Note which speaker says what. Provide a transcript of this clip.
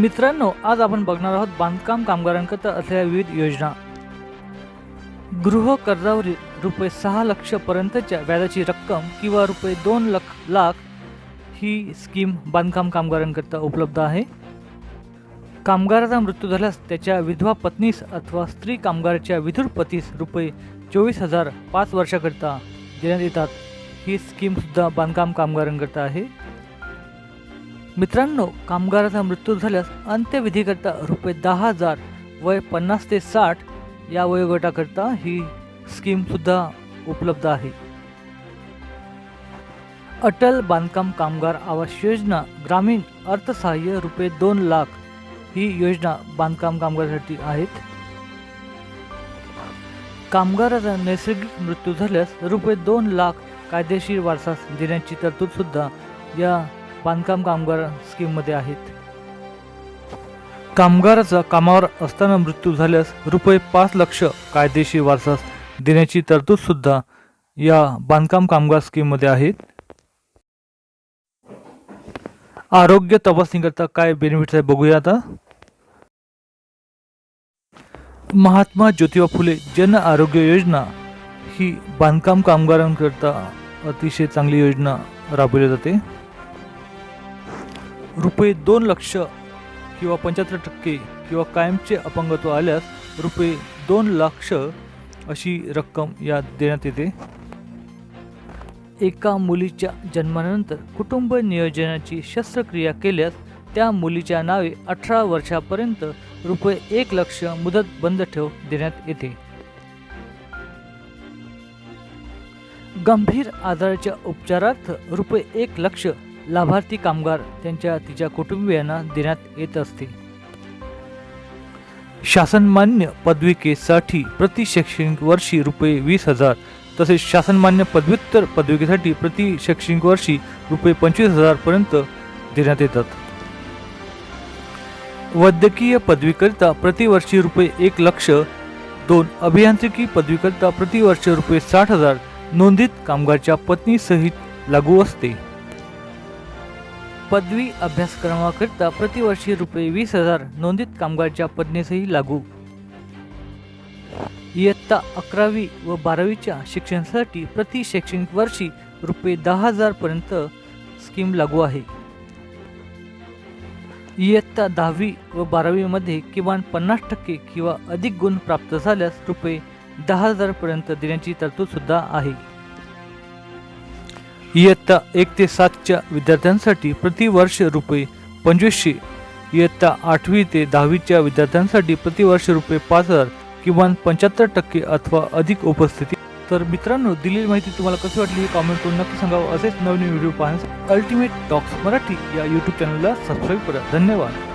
Speaker 1: मित्रांनो आज आपण बघणार आहोत बांधकाम कामगारांकरता असलेल्या विविध योजना. गृह कर्जावरील रुपये सहा लक्ष पर्यंतच्या व्याजाची रक्कम किंवा रुपये दोन लख लाख ही स्कीम बांधकाम कामगारांकरता उपलब्ध आहे. कामगाराचा मृत्यू झाल्यास त्याच्या विधवा पत्नीस अथवा स्त्री कामगाराच्या विधुर पतीस रुपये चोवीस हजार पाच वर्षाकरिता देण्यात येतात. ही स्कीमसुद्धा बांधकाम कामगारांकरता आहे. मित्रांनो कामगाराचा मृत्यू झाल्यास अंत्यविधीकरता रुपये दहा हजार वय पन्नास ते साठ या वयोगटाकरता ही स्कीमसुद्धा उपलब्ध आहे. अटल बांधकाम कामगार आवास योजना ग्रामीण अर्थसहाय्य रुपये दोन लाख ही योजना बांधकाम कामगारासाठी आहेत. कामगाराचा नैसर्गिक मृत्यू झाल्यास रुपये दोन लाख कायदेशीर वारसास देण्याची तरतूदसुद्धा या बांधकाम कामगार स्कीममध्ये आहेत. कामगाराचा कामावर असताना मृत्यू झाल्यास रुपये पाच लक्ष कायदेशीर वारसास देण्याची तरतूद सुद्धा या बांधकाम कामगार स्कीममध्ये आहेत आरोग्य तपासणीकरता काय बेनिफिट्स आहे बघूया आता. महात्मा ज्योतिबा फुले जन आरोग्य योजना ही बांधकाम कामगारांकरता अतिशय चांगली योजना राबवली जाते. रुपये दोन लक्ष किंवा पंच्याहत्तर टक्के किंवा कायमचे अपंगत्व आल्यास रुपये दोन लक्ष अशी रक्कम या देण्यात येते. एका मुलीच्या जन्मानंतर कुटुंब नियोजनाची शस्त्रक्रिया केल्यास त्या मुलीच्या नावे अठरा वर्षापर्यंत रुपये एक लक्ष मुदत बंद ठेव देण्यात येते. गंभीर आजाराच्या उपचारार्थ रुपये एक लक्ष लाभार्थी कामगार त्यांच्या तिच्या कुटुंबियांना देण्यात येत असते. शासनमान्य पदविकेसाठी प्रति शैक्षणिक वर्षी रुपये वीस हजार तसेच शासनमान्य पदव्युत्तर पदविकेसाठी प्रति शैक्षणिक वर्षी रुपये पंचवीस हजारपर्यंत देण्यात येतात. वैद्यकीय पदवीकरिता प्रतिवर्षी रुपये एक लक्ष दोन अभियांत्रिकी पदवीकरिता प्रतिवर्ष रुपये साठ हजार नोंदीत कामगारच्या पत्नीसहित लागू असते. पदवी अभ्यासक्रमाकरिता प्रतिवर्षी रुपये वीस हजार नोंदित कामगारच्या पदनेसही लागू. इयत्ता अकरावी व बारावीच्या शिक्षणासाठी प्रति शैक्षणिक वर्षी रुपये दहा हजारपर्यंत स्कीम लागू आहे. इयत्ता दहावी व बारावीमध्ये किमान पन्नास टक्के किंवा अधिक गुण प्राप्त झाल्यास रुपये दहा हजारपर्यंत देण्याची तरतूदसुद्धा आहे. इयत्ता एक ते सातच्या विद्यार्थ्यांसाठी प्रतिवर्ष रुपये पंचवीसशे इयत्ता आठवी ते दहावीच्या विद्यार्थ्यांसाठी प्रतिवर्ष रुपये पाच हजार किमान पंच्याहत्तर टक्के अथवा अधिक उपस्थिती. तर मित्रांनो दिलेली माहिती तुम्हाला कशी वाटली हे कॉमेंट करून नक्की सांगावं. असेच नवीन व्हिडिओ पाहण्यासाठी अल्टिमेट टॉक्स मराठी या यूट्यूब चॅनलला सबस्क्राईब करा. धन्यवाद.